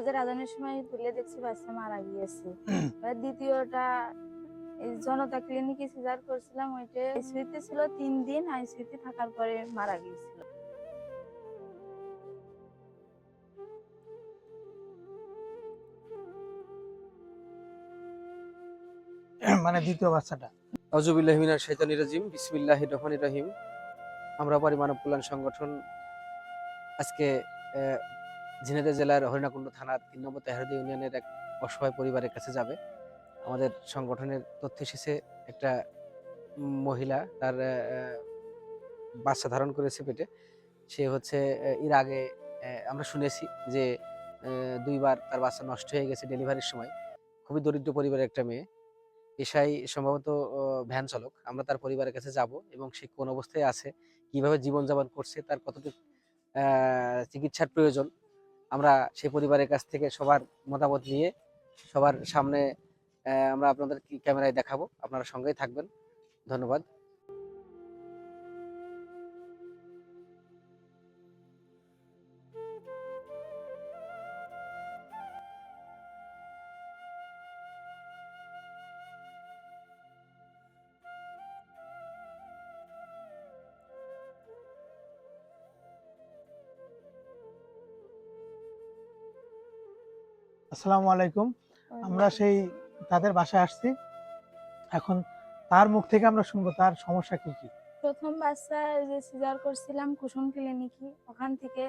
ফরজের আজানের সময় তুলে দেখছি বাচ্চা মারা গিয়েছে। এবার দ্বিতীয়টা এই জনতা ক্লিনিকে সিজার করছিলাম ওইটা আইসিইউতে ছিল তিন দিন আইসিইউতে থাকার পরে মারা গিয়েছিল। মানে দ্বিতীয় বাচ্চাটা। আজুবিল্লাহিমিনার শৈতানি রাজিম বিসমিল্লাহ রহমান রহিম। আমরা পারি মানব কল্যাণ সংগঠন আজকে ঝিনাইদহ জেলার হরিণাকুণ্ড থানার তিন নম্বর তেহারদি ইউনিয়নের এক অসহায় পরিবারের কাছে যাবে। আমাদের সংগঠনের তথ্য এসেছে একটা মহিলা তার বাচ্চা ধারণ করেছে পেটে। সে হচ্ছে এর আগে আমরা শুনেছি যে দুইবার তার বাচ্চা নষ্ট হয়ে গেছে ডেলিভারির সময়। খুবই দরিদ্র পরিবারের একটা মেয়ে। পেশায় সম্ভবত ভ্যান চালক। আমরা তার পরিবারের কাছে যাব এবং সে কোন অবস্থায় আছে, কীভাবে জীবনযাপন করছে, তার কতটুকু চিকিৎসার প্রয়োজন আমরা সেই পরিবারের কাছ থেকে সবার মতামত নিয়ে সবার সামনে আমরা আপনাদের ক্যামেরায় দেখাবো, আপনারা সঙ্গেই থাকবেন। ধন্যবাদ। আসসালামু আলাইকুম। আমরা সেই তাদের বাসায় আসছি। এখন তার মুখ থেকে আমরা শুনব তার সমস্যা কি কি। প্রথম বাচ্চা যে সিজার করছিলাম কুসুম ক্লিনিকে ওখান থেকে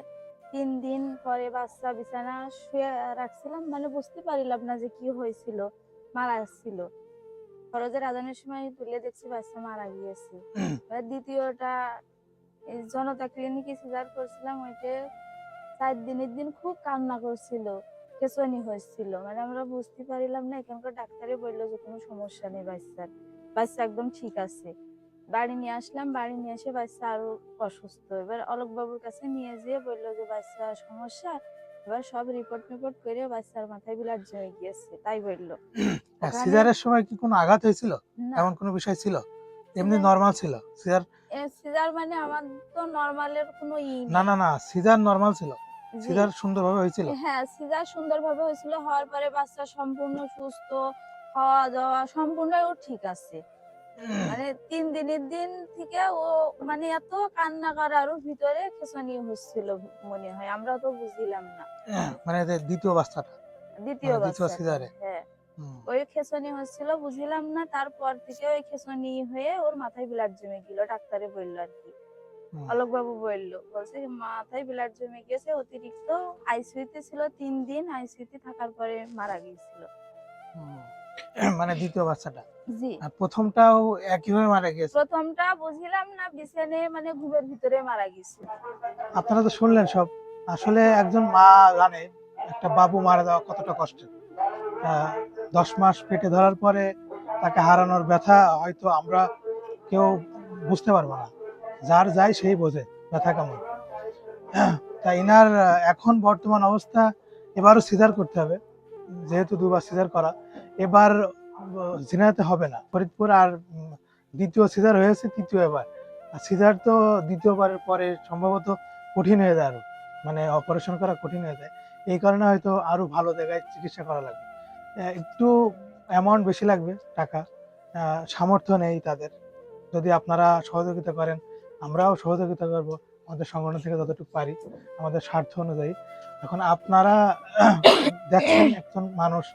তিন দিন পরে বাচ্চা বিছানা শুয়ে রাখছিলাম মানে বুঝতে পারিলাম না যে কি হয়েছিল মারা যাচ্ছিল। ফরজের আজানের সময় তুলে দেখছি বাচ্চা মারা গিয়েছে। এবার দ্বিতীয়টা এই জনতা ক্লিনিকে সিজার করছিলাম ওইটা চার দিনের দিন খুব কান্না করছিল। খেচনি হয়েছিল। মানে আমরা বুঝতে পারিলাম না এখানকার ডাক্তারে বলল যে কোনো সমস্যা নেই বাচ্চার। বাচ্চা একদম ঠিক আছে। বাড়ি নিয়ে আসলাম বাড়ি নিয়ে এসে বাচ্চা আরও অসুস্থ। এবার অলোক বাবুর কাছে নিয়ে যেয়ে বলল যে বাচ্চা সমস্যা এবার সব রিপোর্ট রিপোর্ট করে বাচ্চার মাথায় ব্লাড জমে গিয়েছে তাই বলল। সিজারের সময় কি কোনো আঘাত হয়েছিল? এমন কোনো বিষয় ছিল? এমনি নর্মাল ছিল? সিজার সিজার মানে আমার তো নর্মালের কোনো ই। না না না সিজার নর্মাল ছিল। সিজার সুন্দরভাবে হয়েছিল? হ্যাঁ সিজার সুন্দরভাবে হয়েছিল হওয়ার পরে বাচ্চা সম্পূর্ণ সুস্থ খাওয়া দাওয়া সম্পূর্ণ ও ঠিক আছে। মানে তিন দিনের দিন থেকে ও মানে এত কান্না করার ভিতরে খেসনি হচ্ছিল মনে হয় আমরা তো বুঝিলাম না। মানে যে দ্বিতীয় বাচ্চাটা। দ্বিতীয় মানে সিজারে? হ্যাঁ। ওই খেসনি হচ্ছিল বুঝিলাম না তারপর থেকে ওই খেসনি হয়ে ওর মাথায় ব্লাড জমে গেল ডাক্তারে বলল আর কি। হুম। অলোক বাবু বলল বলছে মাথায় ব্লাড জমে গেছে অতিরিক্ত আইসিইউতে ছিল তিন দিন আইসিইউতে থাকার পরে মারা গিয়েছিল। মানে দ্বিতীয় বাচ্চাটা? জি। আর প্রথমটাও একইভাবে মারা গিয়েছে? প্রথমটা বুঝিলাম না বিছানে মানে ঘুমের ভিতরে মারা গেছে আপনারা তো শুনলেন সব। আসলে একজন মা জানে একটা বাবু মারা যাওয়া কতটা কষ্টের। দশ মাস পেটে ধরার পরে তাকে হারানোর ব্যথা হয়তো আমরা কেউ বুঝতে পারব না। যার যায় সেই বোঝে, ব্যথা কেমন। তাই ইনার এখন বর্তমান অবস্থা, এবারও সিজার করতে হবে, যেহেতু দুবার সিজার করা। এবার ঝিনাইতে হবে না। ফরিদপুর আর দ্বিতীয় সিজার হয়েছে তৃতীয় এবার। আর সিজার তো দ্বিতীয়বারের পরে সম্ভবত কঠিন হয়ে যায় আরও। মানে অপারেশন করা কঠিন হয়ে যায়। এই কারণে হয়তো আরও ভালো জায়গায় চিকিৎসা করা লাগবে। একটু অ্যামাউন্ট বেশি লাগবে, টাকা। সামর্থ্য নেই তাদের। যদি আপনারা সহযোগিতা করেন আমরাও সহযোগিতা করব আমাদের সংগঠন থেকে যতটুকু পারি, আমাদের স্বার্থ অনুযায়ী। এখন আপনারা দেখছেন একজন মানুষ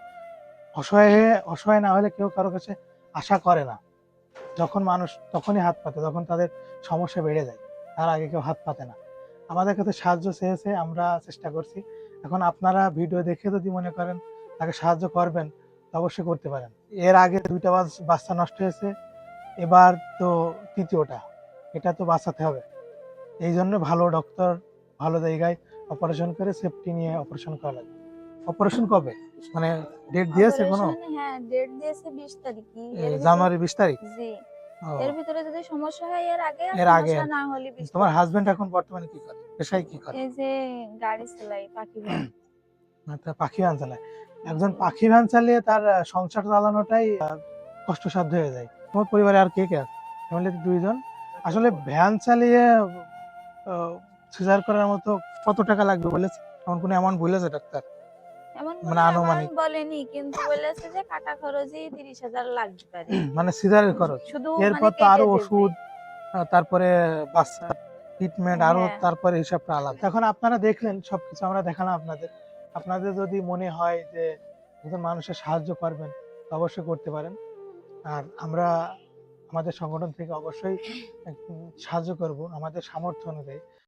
অসহায় হয়ে, অসহায় না হলে কেউ কারও কাছে আশা করে না। যখন মানুষ তখনই হাত পাতে যখন তাদের সমস্যা বেড়ে যায়, তার আগে কেউ হাত পাতে না। আমাদের কাছে সাহায্য চেয়েছে, আমরা চেষ্টা করছি। এখন আপনারা ভিডিও দেখে যদি মনে করেন তাকে সাহায্য করবেন অবশ্যই করতে পারেন। এর আগে দুইটা বাচ- বাচ্চা নষ্ট হয়েছে, এবার তো তৃতীয়টা। এটা তো বাঁচাতে হবে। এই জন্য ভালো ডক্টর ভালো জায়গায় অপারেশন করে সেফটি নিয়ে অপারেশন করা লাগবে অপারেশন কবে? মানে ডেট দিয়েছে কোনো? হ্যাঁ ডেট দিয়েছে বিশ তারিখে এ, জানুয়ারি বিশ তারিখ? জি। এর ভিতরে যদি সমস্যা হয় এর আগে এর আগে। না হলে তোমার হাজবেন্ড এখন বর্তমানে কি করে? পেশায় কি করে? এই যে গাড়ি চালাই পাখি ভ্যান। পাখি ভ্যান চালায়। একজন পাখি ভ্যান চালিয়ে তার সংসার চালানোটাই কষ্টসাধ্য হয়ে যায়। তোমার পরিবারে আর কে কে আছে? ফ্যামিলিতে দুইজন? আসলে ভ্যান চালিয়ে সিজার করার মতো কত টাকা লাগবে বলেছে? এমন কোনো অ্যামাউন্ট বলেছে ডাক্তার? এমন মানে আনুমানিক? বলেনি কিন্তু বলেছে যে কাটা খরচই তিরিশ হাজার লাগতে পারে মানে সিজারের খরচ। এরপর মানে তো আরও ওষুধ তারপরে বাচ্চা ট্রিটমেন্ট আরও হ্যাঁ। তারপরে হিসাবটা আলাদা। এখন আপনারা দেখলেন সবকিছু আমরা দেখালাম আপনাদের। আপনাদের যদি মনে হয় যে একজন মানুষের সাহায্য করবেন অবশ্যই করতে পারেন। আর আমরা আমাদের সংগঠন থেকে অবশ্যই সাহায্য করব আমাদের সামর্থ্য অনুযায়ী।